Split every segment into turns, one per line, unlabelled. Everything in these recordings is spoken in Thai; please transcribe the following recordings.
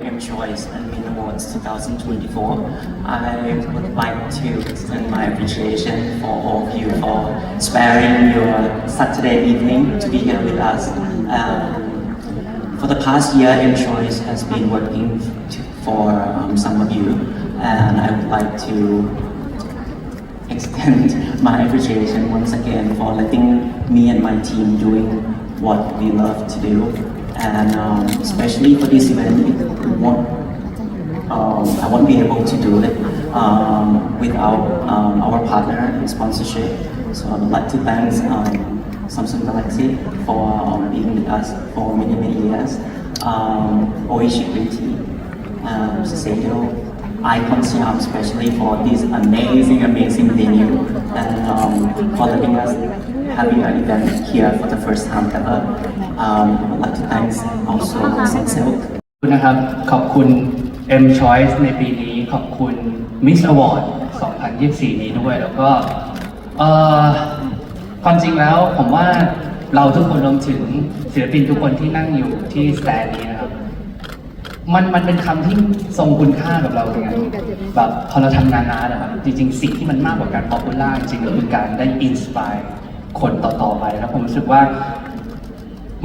M Choice and Min Awards 2024. I would like to extend my appreciation for all of you for sparing your Saturday evening to be here with us. Um, for the past year, M Choice has been working to, for um, some of you, and I would like to extend my appreciation once again for letting me and my team doing what we love to do. And um, especially for this event, it won't, um, I won't be able to do it um, without um, our partner and sponsorship. So I would like to thank um, Samsung Galaxy for um, being with us for many, many years. Um, Oishi Green Tea, um, Seido, Icon Siam, especially for this amazing, amazing venue and um, for letting us having an event here for the first time ever. Um, like to thank also Sunsilk
ขอบคุณนะครับ ขอบคุณ M Choice ในปีนี้ ขอบคุณ Miss Award 2024 นี้ด้วย แล้วก็เอ่อความจริงแล้วผมว่าเราทุกคนรวมถึงศิลปินทุกคนที่นั่งอยู่ที่สแตนนี้นะครับ มันมันเป็นคำที่ทรงคุณค่ากับเราเหมือนกันแบบพอเราทำงานอาร์ตนะครับจริง ๆ สิ่งที่มันมากกว่าการป๊อปปูล่าจริงๆก็คือการได้อินสปายคนต่อๆไปแล้วผมรู้สึกว่า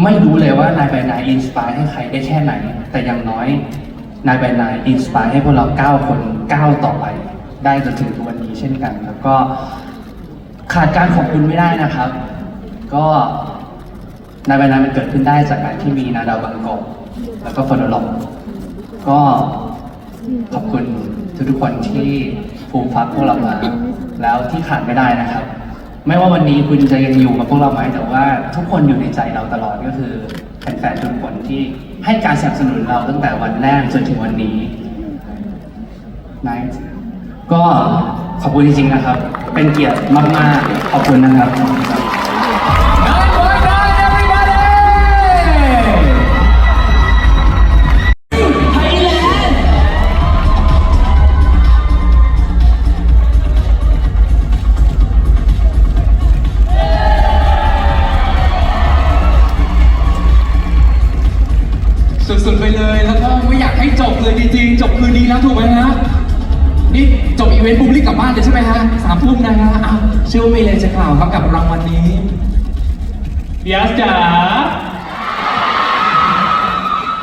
ไม่รู้เลยว่านายใบนายอินสปายให้ใครได้แค่ไหน แต่อย่างน้อยนายใบนายอินสปายให้พวกเราเก้าคนก้าต่อไป ได้จนถึงวันนี้เช่นกัน แล้วก็ขาดการขอบคุณไม่ได้นะครับ ก็นายใบนายมันเกิดขึ้นได้จากการที่มีนาดาวบางกอกแล้วก็ฟอนอลองก็ขอบคุณทุกๆคนที่ภูมิฟักพวกเรามา แล้วที่ขาดไม่ได้นะครับ ไม่ว่าวันนี้คุณจะยังอยู่กับพวกเราไหมแต่ว่าทุกคนอยู่ในใจเราตลอดก็คือแฟนๆทุกคนที่ให้การสนับสนุนเราตั้งแต่วันแรกจนถึงวันนี้นะก็ขอบคุณจริงๆนะครับ เป็นเกียรติมากๆ ขอบคุณนะครับ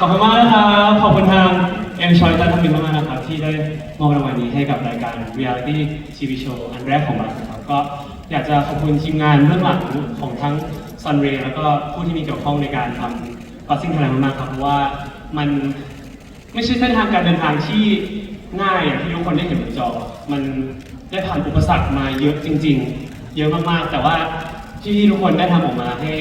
ขอบคุณมากนะครับ ขอบคุณทาง M Choice และทางมินมากๆนะครับ ที่ได้มอบรางวัลนี้ให้กับรายการ Reality TV Show อันแรกของเรานะครับ ก็อยากจะขอบคุณทีมงานเบื้องหลังของทั้ง Sunray แล้วก็ผู้ที่มีเกี่ยวข้องในการทำ Passing Thailand มากๆครับเพราะว่ามันไม่ใช่เส้นทางการเดินทางที่ง่ายอย่างที่ทุกคนได้เห็นบนจอ มันได้ผ่านอุปสรรคมาเยอะจริง ๆ เยอะมากๆ แต่ว่าที่ทุกคนได้ทำออกมาให้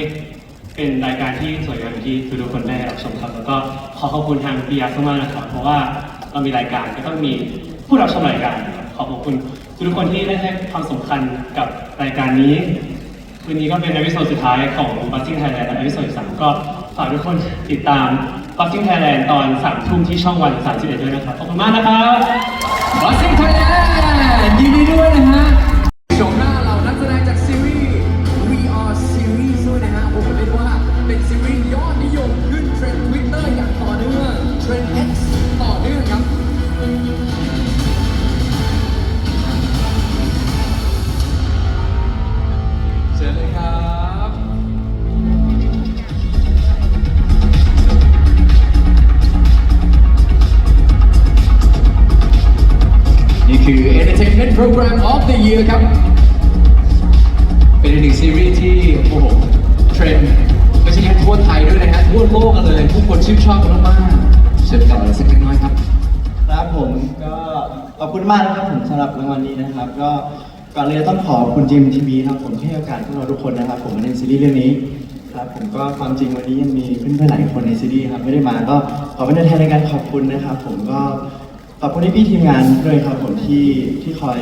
เป็นรายการที่สวยงามที่ทุกๆคนได้รับชมครับแล้วก็ขอขอบคุณทางปียามากนะครับเพราะว่าเรามีรายการก็ต้องมีผู้รับชมรายการนขอขอบคุณทุกๆคนที่ได้ให้ความสำคัญกับรายการนี้คืนนี้ก็เป็นอพิโซดสุดท้ายของ Buzzing Thailand และอพิโซดสามก็ฝากทุกคนติดตาม Buzzing Thailand ตอนสามทุ่มที่ช่องวัน31ด้วยนะครับขอบคุณมากนะครับ
บัสซิ่งไทยแลนด์ยินดีด้วยนะฮะ of the Year ครับ เป็นอีกซีรีส์ที่โอ้โหเทรนด์ไม่ใช่แค่ทั่วไทยด้วยนะฮะทั่วโลกกันเลยผู้คนชื่นชอบกันมากๆเชิญต่อเลยสักเล็กน้อยครับ
ครับผมก็ขอบคุณมากนะครับผมสำหรับรางวัลนี้นะครับ ก็ก่อนเลยต้องขอบคุณจิมทีวีครับผมที่ให้โอกาสพวกเราทุกคนนะครับ ผมมาเล่นซีรีส์เรื่องนี้ครับผมก็ความจริงวันนี้ยังมีเพื่อนๆหลายคนในซีรีส์ครับไม่ได้มาก็ขอเป็นตัวแทนในการขอบคุณนะครับ ผมก็ขอบคุณที่พี่ทีมงานด้วยครับผมที่ที่คอย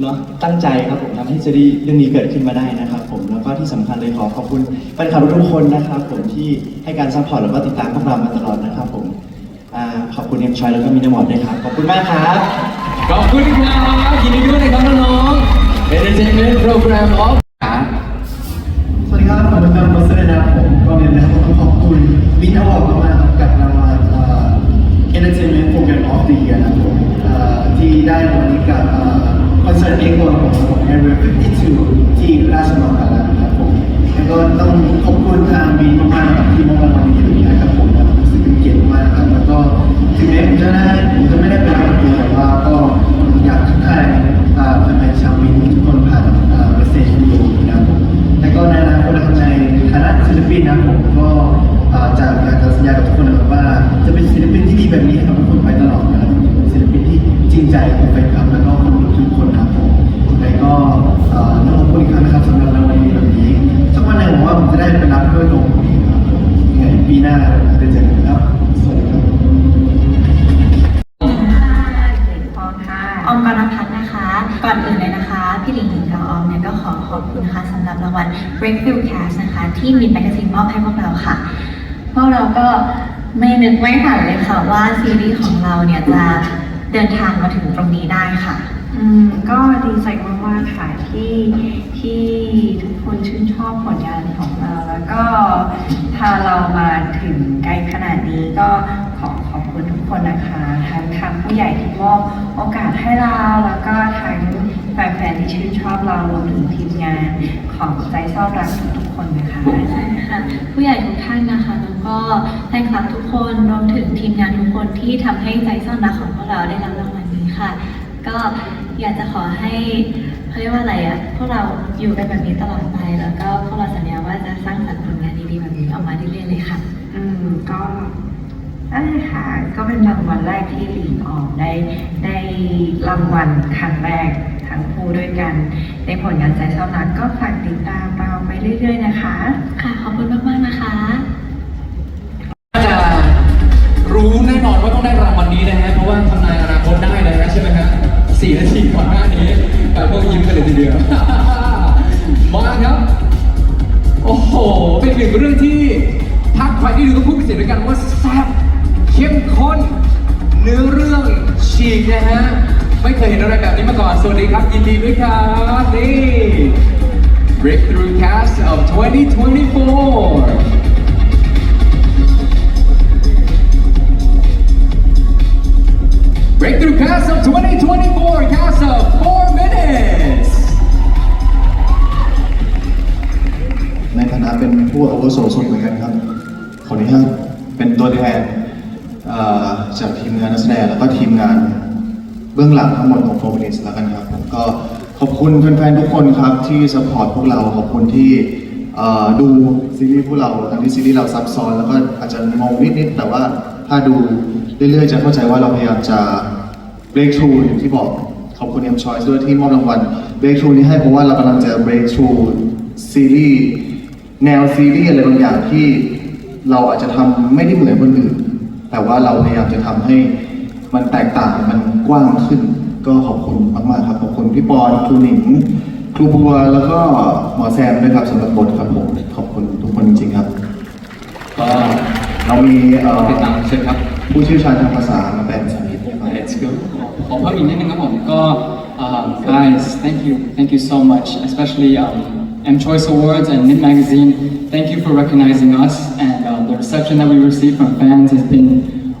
เนาะตั้งใจครับผมทำให้ซีรีส์เรื่องนี้เกิดขึ้นมาได้นะครับ ผมแล้วก็ที่สำคัญเลยขอขอบคุณแฟนคลับทุกๆคนนะครับผมที่ให้การซัพพอร์ตแล้วก็ติดตามพวกเรามาตลอดนะครับผมอ่าขอบคุณเอ็มชอยแล้วก็มินามอดด้วยครับขอบคุณมากครับ
ขอบคุณครับยินดีด้วยนะครับน้องๆ Entertainment Program of
สวัสดีครับผมเป็นการพัฒนาผมก่อนอื่นนะครับผมต้องขอบคุณมินอวอร์ดมาก
ที่มีนแมกซีนมอบให้
พวกเราค่ะ พวกเราก็ไม่นึกไม่ฝันเลยค่ะว่าซีรีส์ของเราเนี่ยจะเดินทางมาถึงตรงนี้ได้ค่ะ
อืมก็ดีใจมากๆค่ะที่ที่ทุกคนชื่นชอบผลงานของเรา แล้วก็พาเรามาถึงไกลขนาดนี้ก็ขอ คุณทุกคนนะคะ ทั้งทางผู้ใหญ่ที่มอบโอกาสให้เรา แล้วก็ทั้งแฟนๆที่ชื่นชอบเรารวมถึงทีมงานของใจชอบรักทุกๆคนนะคะ
ใช่ค่ะผู้ใหญ่ทุกท่านนะคะแล้วก็แฟนคลับทุกคนรวมถึงทีมงานทุกคนที่ทำให้ใจซ่อนรักของพวกเราได้รับรางวัลนี้ค่ะ ก็อยากจะขอให้เขาเรียกว่าอะไรอะพวกเราอยู่กันแบบนี้ตลอดไปแล้วก็พวกเราสัญญาว่าจะสร้างสรรค์ผลงานดีๆแบบนี้ออกมาเรื่อยๆเลยค่ะ
อืมก็ นั่นแหละค่ะก็เป็นรางวัลแรกที่หลิงออกได้ได้รางวัลครั้งแรกทั้งคู่ด้วยกัน ในผลงานใจชอบรักก็ฝากติดตามเราไปเรื่อย ๆ นะคะ
ค่ะ ขอบคุณมากๆนะคะ
จะรู้แน่นอนว่าต้องได้รางวัลนี้นะฮะ เพราะว่าทำนายอนาคตได้เลยนะใช่ไหมฮะสี่นาทีก่อนหน้านี้แต่พวกยิ้มกันเลยทีเดียว มาครับ โอ้โห เป็นหนึ่งเรื่องที่ทักใครที่ดูก็พูดเป็นเสียงเดียวกันว่าแซ่บ เข้มข้นเนื้อเรื่องฉีกนะฮะ ไม่เคยเห็นอะไรแบบนี้มาก่อน สวัสดีครับ ยินดีด้วยครับนี่ Breakthrough Cast of 2024 Breakthrough Cast of 2024 Cast of 4 minutes
ในฐานะเป็นผู้อาวุโสสุดเหมือนกันครับ ขออนุญาตเป็นตัวแทน จากทีมงานนักแสดงแล้วก็ทีมงานเบื้องหลังทั้งหมดของโฟมินิสแล้วกันครับผมก็ขอบคุณแฟนๆทุกคนครับที่สปอร์ตพวกเราขอบคุณที่ดูซีรีส์พวกเราทั้งที่ซีรีส์เราซับซ้อนแล้วก็อาจจะงงนิดๆแต่ว่าถ้าดูเรื่อยๆจะเข้าใจว่าเราพยายามจะ break through อย่างที่บอกขอบคุณ M Choice ด้วยที่มอบรางวัล break through นี้ให้เพราะว่าเรากำลังจะ break through ซีรีส์แนวซีรีส์อะไรบางอย่างที่เราอาจจะทำไม่ได้เหมือนคนอื่น แต่ว่าเราพยายามจะทำให้มันแตกต่างมันกว้างขึ้น ก็ขอบคุณมากๆครับขอบคุณพี่ปอนครูหนิงครูบัวแล้วก็หมอแซมด้วยครับสำหรับบทครับผมขอบคุณทุกคนจริงๆครับก็เรามีเอ่อ
ติดตามเชิญครับ
ผู้เชี่ยวชาญทางภาษามาแปลภาษาอังกฤษให้ฟัง
Let's go ขอเพิ่มอีกนิดนึงครับผมก็ um, guys thank you thank you so much especially um, M Choice Awards and Mid Magazine thank you for recognizing us and um, the reception that we received from fans has been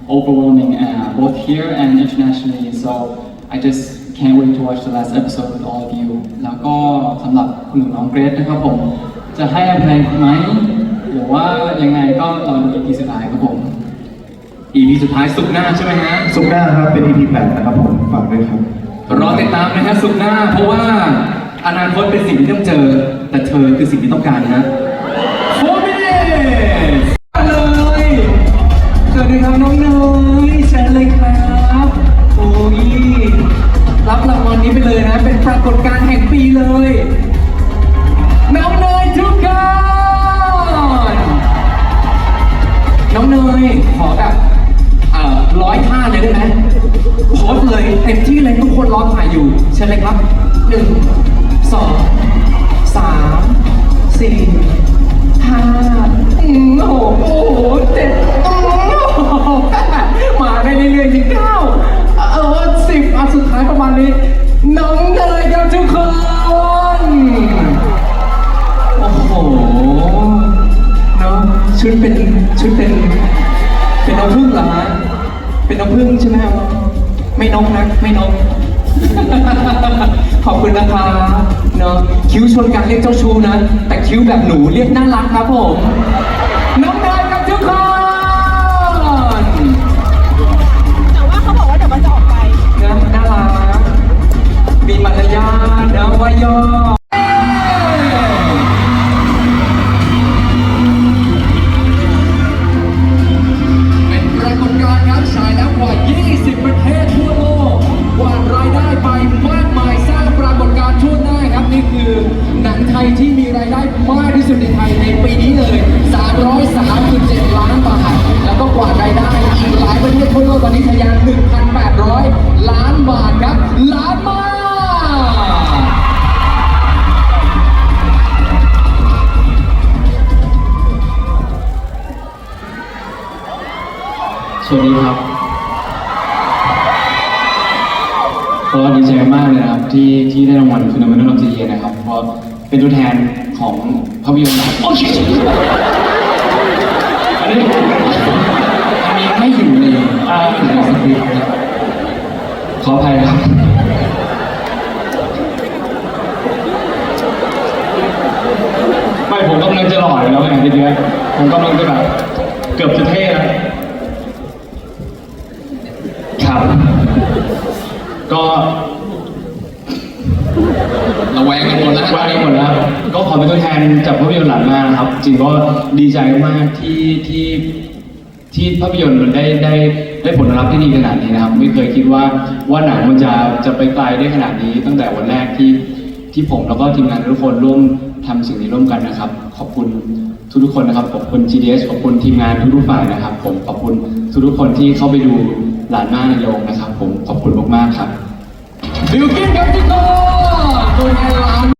overwhelming uh, both here and internationally so I just can't wait to watch the last episode with all of you แล้วก็สำหรับคุณหนูน้องเกรซนะครับผม จะให้อภัยไหมหรือว่ายังไงก็รอดู EP สุดท้ายครับผม
EP สุดท้ายสุกร์หน้าใช่ไหมฮะ
สุขหน้าครับเป็น EP 8นะครับผมฝากด้วยครับ
รอติดตามนะฮะสุกร์หน้า เพราะว่าอนาคตเป็นสิ่งที่ต้องเจอ แต่เธอคือสิ่งที่ต้องการนะ ชิญเลยครับหนึ่งสองสามสี่ห้าอืมโอ้โหโอ้โหเจ็ดมโอ้โหมาได้เรื่อยๆที่เก้าเออสิบอันสุดท้ายประมาณนี้ น้องเนยครับทุกคน โอ้โหเนาะชุดเป็นชุดเป็นเป็นน้ำผึ้งเหรอฮะเป็นน้ำผึ้งใช่ไหมครับไม่นกนะไม่นก ขอบคุณนะครับเนาะคิ้วชนกันเรียกเจ้าชู้นะ แต่คิ้วแบบหนูเรียกน่ารักครับผมน้องเนยกับทุกคน
แต่ว่าเขาบอกว่าเดี๋ยวมันจะออกไป
นะน่ารักมีมารยาทนะวายอ ก็ดีใจ
มากเลยนะครับที่ที่ได้รางวัลคือ Phenomenal of the Year นะครับเพราะเป็นตัวแทนของภาพยนตร์หนังโอ้ชิอันนี้อันนี้ไม่อยู่ในอ่าในสคริปต์นะครับขออภัยครับไม่ผมกำลังจะหล่ออยู่แล้วไงทีเดียวผมกำลังจะแบบเกือบจะเท่แล้วครับ ก็ระแวงกันหมดแล้วระแวงกันหมดแล้วก็ขอเป็นตัวแทนจากภาพยนตร์หลังมากนะครับ จริงก็ดีใจมากที่ที่ที่ภาพยนตร์มันได้ได้ได้ผลตอบรับที่ดีขนาดนี้นะครับ ไม่เคยคิดว่าว่าหนังมันจะจะไปไกลได้ขนาดนี้ ตั้งแต่วันแรกที่ที่ผมแล้วก็ทีมงานทุกคนร่วมทำสิ่งนี้ร่วมกันนะครับ ขอบคุณทุกๆคนนะครับขอบคุณ GDS ขอบคุณทีมงานทุกๆฝ่ายนะครับ ผมขอบคุณทุกๆคนที่เข้าไปดู หลานมากนโยงนะครับ ผมขอบคุณมากๆครับ
บิวกินครับทุกคน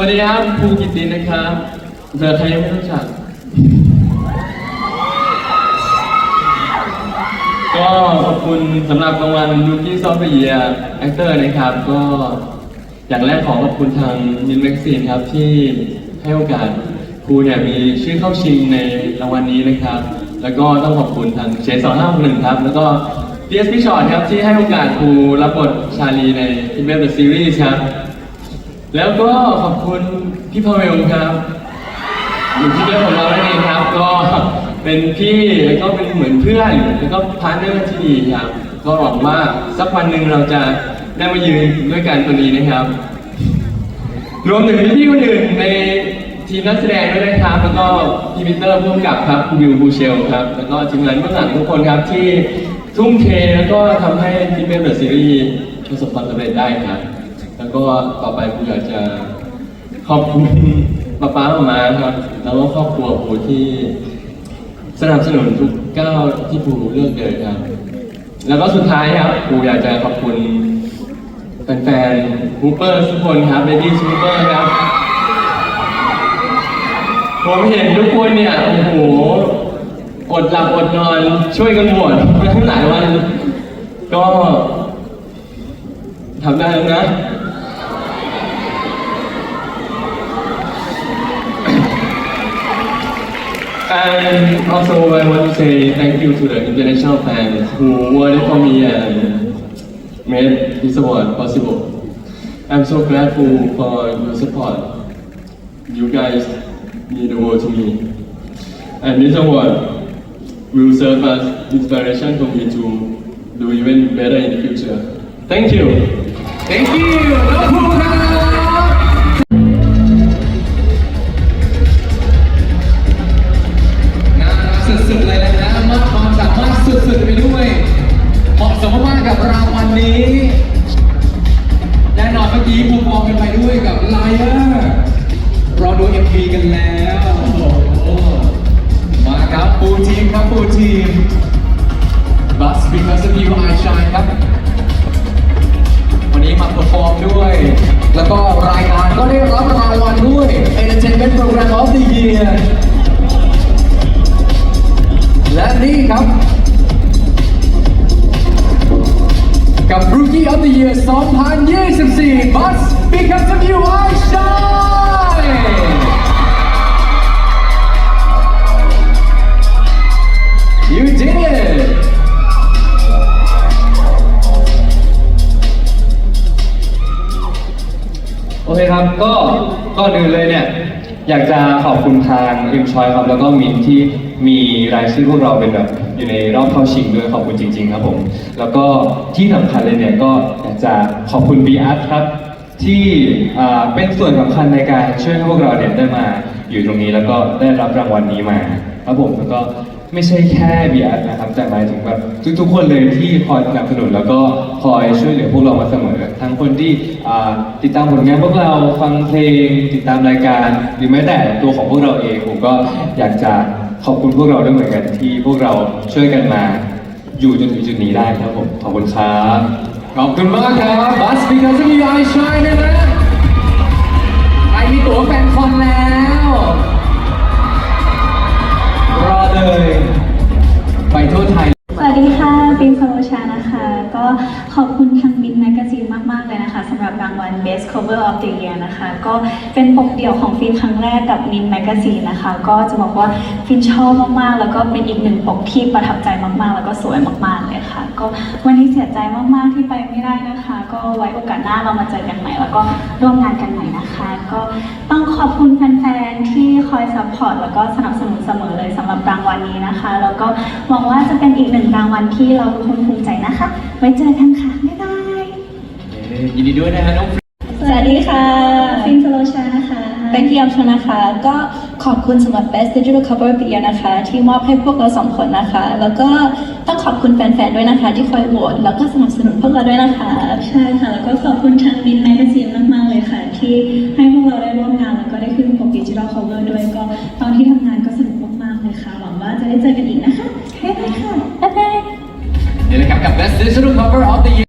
วัสดีครับภู
กิตตินนะครับเจอใครยังไม่รู้จัก ก็ขอบคุณสำหรับรางวัล Rookie of the Year Actor นะครับ ก็อย่างแรกขอขอบคุณทางมินแม็กซีนครับที่ให้โอกาสครูเนี่ยมีชื่อเข้าชิงในรางวัลนี้นะครับ แล้วก็ต้องขอบคุณทางเชนสองห้าหนึ่งครับ แล้วก็ DS พี่ชอตครับที่ให้โอกาสครูรับบทชาลีใน In Web The Series ครับ แล้วก็ขอบคุณพี่พาเวลครับอยู่ที่เรื่องของเรานั่นเองครับ ก็เป็นพี่แล้วก็เป็นเหมือนเพื่อนแล้วก็พาร์ทเนอร์ที่ดีครับ ก็หวังว่าสักวันหนึ่งเราจะได้มายืนด้วยกันตัวนี้นะครับ รวมถึงพี่คนอื่นในทีมนักแสดงด้วยนะครับแล้วก็พีมิเตอร์ผู้กำกับครับวิวบูเชลครับแล้วก็ทีมงานเบื้องหลังทุกคนครับที่ทุ่มเทแล้วก็ทำให้ทีมเบลเดอะซีรีส์ประสบความสำเร็จได้ครับ แล้วก็ต่อไปผมอยากจะขอบคุณป้าป้ามามาครับ แล้วก็ครอบครัวปูที่สนับสนุนทุกก้าวที่ปูเลือกเดินครับ แล้วก็สุดท้ายครับปูอยากจะขอบคุณแฟนๆฮูเปอร์ทุกคนครับเลดี้ฮูเปอร์ครับ ผมเห็นทุกคนเนี่ย โอ้โห อดหลับอดนอนช่วยกันบวชมาทั้งหลายวัน ก็ทำได้แล้วนะ And also I want to say thank you to the international fans who voted for me and made this award possible. I'm so grateful for your support. You guys mean the world to me. And this award will serve as inspiration for me to do even better in the future. Thank you.
thank you ะสมมากับรางวัลนี้ แน่นอนเมื่อกี้ภูมองกันไปด้วยกับไลเออร์รอดู MV กันแล้วโอ้โหมาครับฟูทีมครับฟูทีม Bus because of you I shine ครับ วันนี้มาเปอร์ฟอร์มด้วย แล้วก็รายการก็ได้รับรางวัลด้วย Entertainment Program of the Year และนี่ครับ กับ Rookie of the Year 2024 Bus because of you I shine You did it
โอเคครับ ก็ก่อนอื่นเลยเนี่ย อยากจะขอบคุณทางเอ็มชอยครับ แล้วก็มินที่มีรายชื่อพวกเราเป็นแบบ อยู่ในรอบเข้าชิงด้วยขอบคุณจริง ๆ ครับผม แล้วก็ที่สำคัญเลยเนี่ยก็อยากจะขอบคุณบีอาร์ครับ ที่เป็นส่วนสำคัญในการช่วยให้พวกเราเนี่ยได้มาอยู่ตรงนี้แล้วก็ได้รับรางวัลนี้มาครับผมแล้วก็ไม่ใช่แค่บีอาร์นะครับแต่หมายถึงแบบทุกๆคนเลยที่คอยสนับสนุนแล้วก็คอยช่วยเหลือพวกเรามาเสมอ ทั้งคนที่ติดตามผลงานพวกเราฟังเพลง ติดตามรายการ หรือแม้แต่ตัวของพวกเราเองผมก็อยากจะ ขอบคุณพวกเราด้วยเหมือนกันที่พวกเราช่วยกันมา อยู่จนถึงจุดนี้ได้ครับผม ขอบคุณครับ
ขอบคุณมากครับ Bus because of you I shine นะฮะใครมีตั๋วแฟนคอนแล้ว รอเลย ไปทั่วไทย
สวัสดีค่ะฟิล์มสโลชานะคะ ก็ขอบคุณทางมินแมกซีนมาก ๆ เลยนะคะ ล Best Cover of the Year นะคะ ก็เป็นปกเดี่ยวของฟิลครั้งแรกกับมินแมกซีนนะคะ ก็จะบอกว่าฟิลชอบมากๆ แล้วก็เป็นอีกหนึ่งปกที่ประทับใจมากๆ แล้วก็สวยมากๆเลยค่ะ ก็วันนี้เสียใจมากๆที่ไปไม่ได้นะคะ ก็ไว้โอกาสหน้าเรามาเจอกันใหม่ แล้วก็ร่วมงานกันใหม่นะคะ ก็ต้องขอบคุณแฟนๆที่คอยซัพพอร์ตแล้วก็สนับสนุนเสมอเลยสำหรับรางวัลนี้นะคะ แล้วก็หวังว่าจะเป็นอีกหนึ่งรางวัลที่เราคนภูมิใจนะคะ ไว้เจอกันค่ะบ๊ายบาย
ยินดีด้วยนะฮะน้อง
สวัสดีค่ะ ฟินสโลชานะคะเป็นที่ยมชนนะคะ ก็ขอบคุณสำหรับ Best Digital Cover of the Year นะคะ ที่มอบให้พวกเราสองคนนะคะ แล้วก็ต้องขอบคุณแฟนๆ ด้วยนะคะ ที่คอยโหวตแล้วก็สนับสนุนพวกเราด้วยนะคะ ใช่ค่ะ แล้วก็ขอบคุณทางมินแมกซีนมากๆเลยค่ะ ที่ให้พวกเราได้ร่วมงานแล้วก็ได้ขึ้นปก Digital Cover ด้วยก็ตอนที่ทำงานก็สนุกมากๆเลยค่ะหวังว่าจะได้เจอกันอีกนะคะบ๊ายบายค่ะบ๊ายบาย
นี่แหละครับกับ Best Digital Cover of the Year